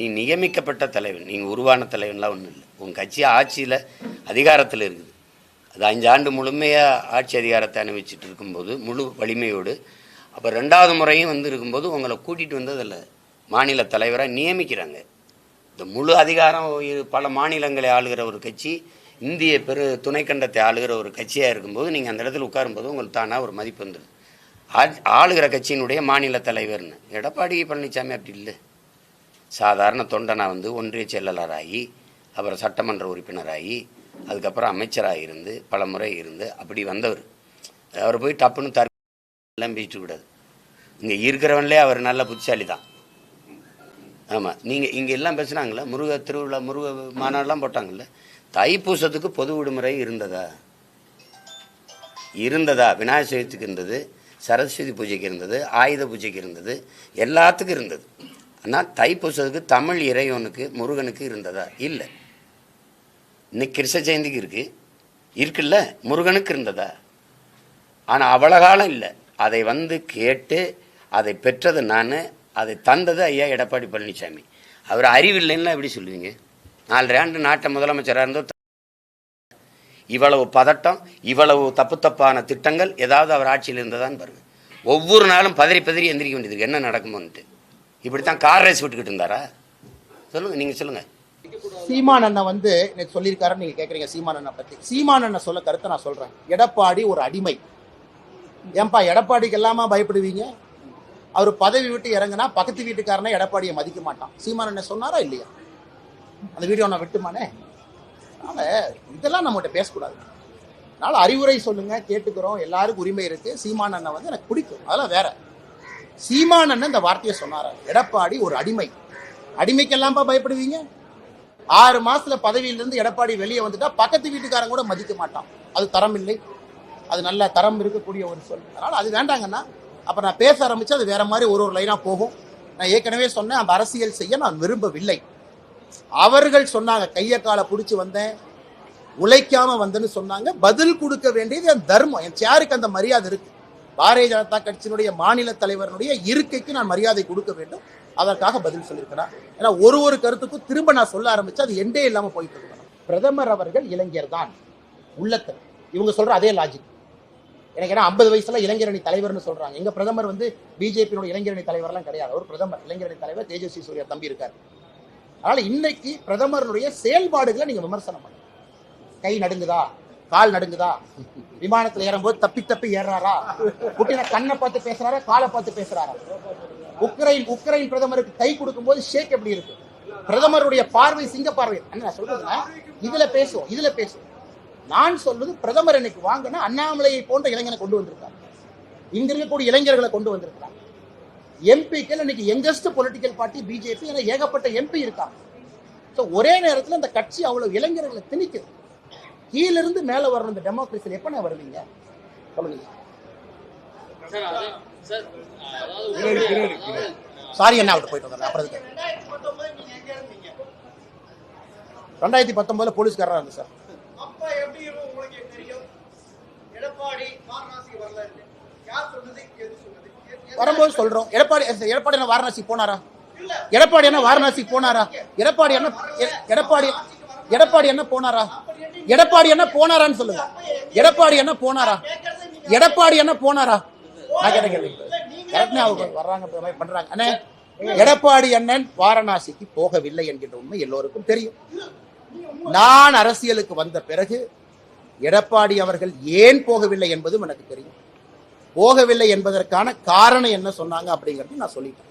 நீ நியமிக்கப்பட்ட தலைவன் நீங்கள் உருவான தலைவன்லாம் ஒன்றும் இல்லை. உன் கட்சி ஆட்சியில் அதிகாரத்தில் இருக்குது. அது அஞ்சு ஆண்டு முழுமையாக ஆட்சி அதிகாரத்தை அனுபவிச்சுட்டு இருக்கும்போது முழு வலிமையோடு அப்போ ரெண்டாவது முறையும் வந்து இருக்கும்போது உங்களை கூட்டிகிட்டு வந்ததில்ல மாநில தலைவராக நியமிக்கிறாங்க. இந்த முழு அதிகாரம் இரு- பல மாநிலங்களை ஆளுகிற ஒரு கட்சி இந்திய பெரு துணைக்கண்டத்தை ஆளுகிற ஒரு கட்சியாக இருக்கும்போது நீங்கள் அந்த இடத்துல உட்காரும்போது உங்களுக்கு தானாக ஒரு மதிப்பு வந்துடுது ஆளுகிற கட்சியினுடைய மாநில தலைவர்னு. எடப்பாடி பழனிசாமி அப்படி இல்லை. சாதாரண தொண்டனா வந்து ஒன்றிய செயலாளராகி அப்புறம் சட்டமன்ற உறுப்பினராகி அதுக்கப்புறம் அமைச்சராக இருந்து பல முறை இருந்து அப்படி வந்தவர். அவர் போய் டப்புன்னு தர் எல்லாம் பேசிட்டு கூடாது இங்கே இருக்கிறவன்லே அவர் நல்ல புத்திசாலி தான் ஆமாம் நீங்கள் இங்கே எல்லாம் பேசுனாங்கல்ல முருக திருவிழா முருக மாநாடுலாம் போட்டாங்கல்ல? தைப்பூசத்துக்கு பொது விடுமுறை இருந்ததா? இருந்ததா? விநாயகர் சதுர்த்திக்கு இருந்தது சரஸ்வதி பூஜைக்கு இருந்தது ஆயுத பூஜைக்கு இருந்தது எல்லாத்துக்கும் இருந்தது. ஆனால் தைப்பூசத்துக்கு தமிழ் இறைவனுக்கு முருகனுக்கு இருந்ததா? இல்லை. இன்னைக்கு கிருஷ்ண ஜெயந்திக்கு இருக்கு. இருக்குல்ல? முருகனுக்கு இருந்ததா? ஆனால் அவ்வளோ காலம் இல்லை. அதை வந்து கேட்டு அதை பெற்றது நான் அதை தந்தது ஐயா எடப்பாடி பழனிசாமி. அவர் அறிவில்லைன்னா எப்படி சொல்லுவீங்க? நாலரை ஆண்டு நாட்டை முதலமைச்சராக இருந்தோ இவ்வளவு பதட்டம் இவ்வளவு தப்பு தப்பான திட்டங்கள் ஏதாவது அவர் ஆட்சியில் இருந்ததான்னு பாருங்கள் ஒவ்வொரு நாளும் பதறி பதறி எந்திரிக்க வேண்டியது என்ன நடக்குமோன்ட்டு இப்படித்தான் கார் ரேஸ் விட்டுக்கிட்டு இருந்தாரா? சொல்லுங்க நீங்க சொல்லுங்க. சீமான் அண்ணன் வந்து நேற்று சொல்லியிருக்காருன்னு நீங்க கேக்குறீங்க சீமான் அண்ணன் பத்தி. சீமான் அண்ணன் சொல்ல கருத்தை நான் சொல்றேன். எடப்பாடி ஒரு அடிமை. ஏன்பா எடப்பாடிக்கு எல்லாமா பயப்படுவீங்க? அவர் பதவி விட்டு இறங்குனா பக்கத்து வீட்டுக்காரனே எடப்பாடியை மதிக்க மாட்டான். சீமான் அண்ணன் சொன்னாரா இல்லையா? அந்த வீடியோ நான் விட்டுமானே? அதனால இதெல்லாம் நம்மகிட்ட பேசக்கூடாது. அதனால அறிவுரை சொல்லுங்க கேட்டுக்கிறோம் எல்லாருக்கும் உரிமை இருக்கு. சீமான் அண்ணன் வந்து எனக்கு பிடிக்கும். அதெல்லாம் வேற. சீமான் அண்ணன் இந்த வார்த்தையை சொன்னாரா எடப்பாடி ஒரு அடிமை. அடிமைக்கெல்லாம்ப்பா பயப்படுவீங்க? ஆறு மாசத்துல பதவியிலிருந்து எடப்பாடி வெளியே வந்துட்டா பக்கத்து வீட்டுக்காரன் கூட மதிக்க மாட்டான். அது தரம் இல்லை அது நல்ல தரம் இருக்கக்கூடிய ஒரு சொல். அதனால அது வேண்டாங்கன்னா அப்ப நான் பேச ஆரம்பிச்சு அது வேற மாதிரி ஒரு ஒரு லைனா போகும். நான் ஏற்கனவே சொன்னேன் அந்த அரசியல் செய்ய நான் விரும்பவில்லை. அவர்கள் சொன்னாங்க கைய காலை பிடிச்சி வந்தேன். உழைக்காம வந்தேன்னு சொன்னாங்க. பதில் கொடுக்க வேண்டியது என் தர்மம். என் சேருக்கு அந்த மரியாதை இருக்கு. பாரதிய ஜனதா கட்சியினுடைய மாநில தலைவரனுடைய இருக்கைக்கு நான் மரியாதை கொடுக்க வேண்டும். அதற்காக பதில் சொல்லியிருக்கிறேன் ஏன்னா ஒரு ஒரு கருத்துக்கும் திரும்ப நான் சொல்ல ஆரம்பிச்சு அது எண்டே இல்லாம போயிட்டு இருக்கணும் பிரதமர் அவர்கள் இளைஞர் தான். உள்ளத்தில் இவங்க சொல்ற அதே லாஜிக் எனக்கு ஏன்னா ஐம்பது வயசுல இளைஞரணி தலைவர்னு சொல்றாங்க. எங்க பிரதமர் வந்து பிஜேபியோட இளைஞரணி தலைவர்லாம் கிடையாது. ஒரு பிரதமர் இளைஞரணி தலைவர் தேஜஸ்வி சூர்யா தம்பி இருக்காரு. அதனால இன்னைக்கு பிரதமருடைய செயல்பாடுகளை நீங்க விமர்சனம் பண்ணுங்க. கை நடுங்குதா? கால் நடுங்குதா? விமானத்துல ஏறும்போது தப்பி தப்பி ஏறாரா குட்டின கண்ணை பார்த்து பேசுறாரா? காலை பார்த்து பேசுறாரா? உக்ரைன் உக்ரைன் பிரதமருக்கு கை கொடுக்கும்போது ஷேக் எப்படி இருக்கு? பிரதமருடைய பார்வை சிங்க பார்வை. என்ன நான் சொல்றதுன்னா இதுல பேசுவோம் இதுல பேசுவோம். நான் சொல்வது பிரதமர் இன்னைக்கு வாங்கினா அண்ணாமலையை போன்ற இளைஞனை கொண்டு வந்திருக்காங்க இங்க இருக்கக்கூடிய இளைஞர்களை கொண்டு வந்திருக்கிறாங்க எம்பிக்கள் இன்னைக்கு யங்கஸ்ட் பொலிட்டிக்கல் பார்ட்டி பிஜேபி என ஏகப்பட்ட எம்பி இருக்காங்க. ஸோ ஒரே நேரத்தில் அந்த கட்சி அவ்வளவு இளைஞர்களை திணிக்குது. கீழிருந்து மேல வரணும் இந்த டெமோக்ரஸியில் எப்ப வருவீங்க? சொல்லுங்க சார் என்ன விட்டு போயிட்டு வந்தேன் அப்புறம்? ரெண்டாயிரத்தி பத்தொன்பதுல போலீஸ்காரரா இருந்து சார். அப்ப எப்படி இருக்கும் உங்களுக்கு தெரியும்? எடப்பாடி வாரணாசி வரலன்னு யார் சொன்னது? எது சொன்னது? எது- எது- வரும்போது சொல்றோம். எடப்பாடி எடப்பாடி என்ன வாரணாசி போனாரா? எடப்பாடி என்ன வாரணாசி போனாரா? எடப்பாடி என்ன எடப்பாடி எடப்பாடி என்ன போனாரா? எடப்பாடி என்ன போனாரான்னு சொல்லுங்க. எடப்பாடி என்ன போனாரா? எடப்பாடி என்ன போனாரா? நான் கேட்ட கேள்வி வர்றாங்க பண்றாங்க. அண்ணே எடப்பாடி அண்ணன் வாரணாசிக்கு போகவில்லை என்கின்ற உண்மை எல்லோருக்கும் தெரியும். நான் அரசியலுக்கு வந்த பிறகு எடப்பாடி அவர்கள் ஏன் போகவில்லை என்பதும் எனக்கு தெரியும். போகவில்லை என்பதற்கான காரணம் என்ன சொன்னாங்க அப்படிங்கிறது நான் சொல்லிட்டேன்.